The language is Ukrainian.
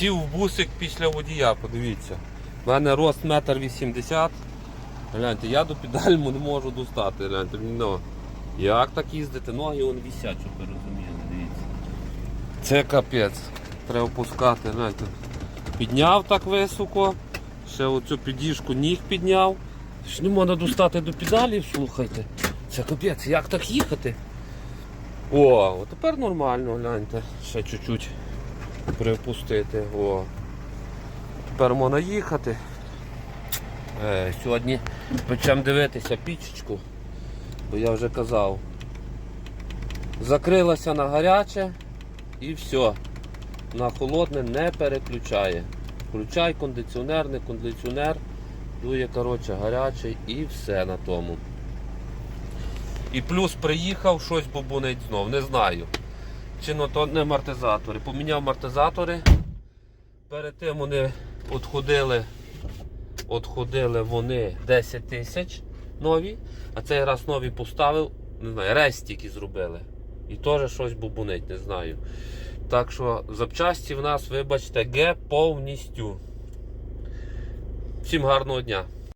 Сів в бусик після водія, подивіться. У мене рост метр вісімдесят. Гляньте, я до педальму не можу достати. Гляньте, ну, як так їздити? Ноги вон вісять, щоб ви розуміли, дивіться. Це капець. Треба опускати, гляньте. Підняв так високо. Ще оцю підіжку ніг підняв. Не можна достати до педалів, слухайте. Це капець, як так їхати? О, тепер нормально, гляньте. Ще чуть-чуть припустити. О. Тепер можна їхати. Е, сьогодні почнемо дивитися пічечку, бо я вже казав. Закрилася на гаряче і все. На холодне не переключає. Включай кондиціонер, не кондиціонер, дує коротше, гарячий і все на тому. І плюс приїхав, щось бубонить знов, не знаю. Чи ну то не амортизатори. Поміняв амортизатори. Перед тим вони відходили, відходили вони 10 тисяч нові, а цей раз нові поставив, не знаю, рейс тільки зробили. І теж щось бубонить, не знаю. Так що запчасті в нас, вибачте, Г повністю. Всім гарного дня!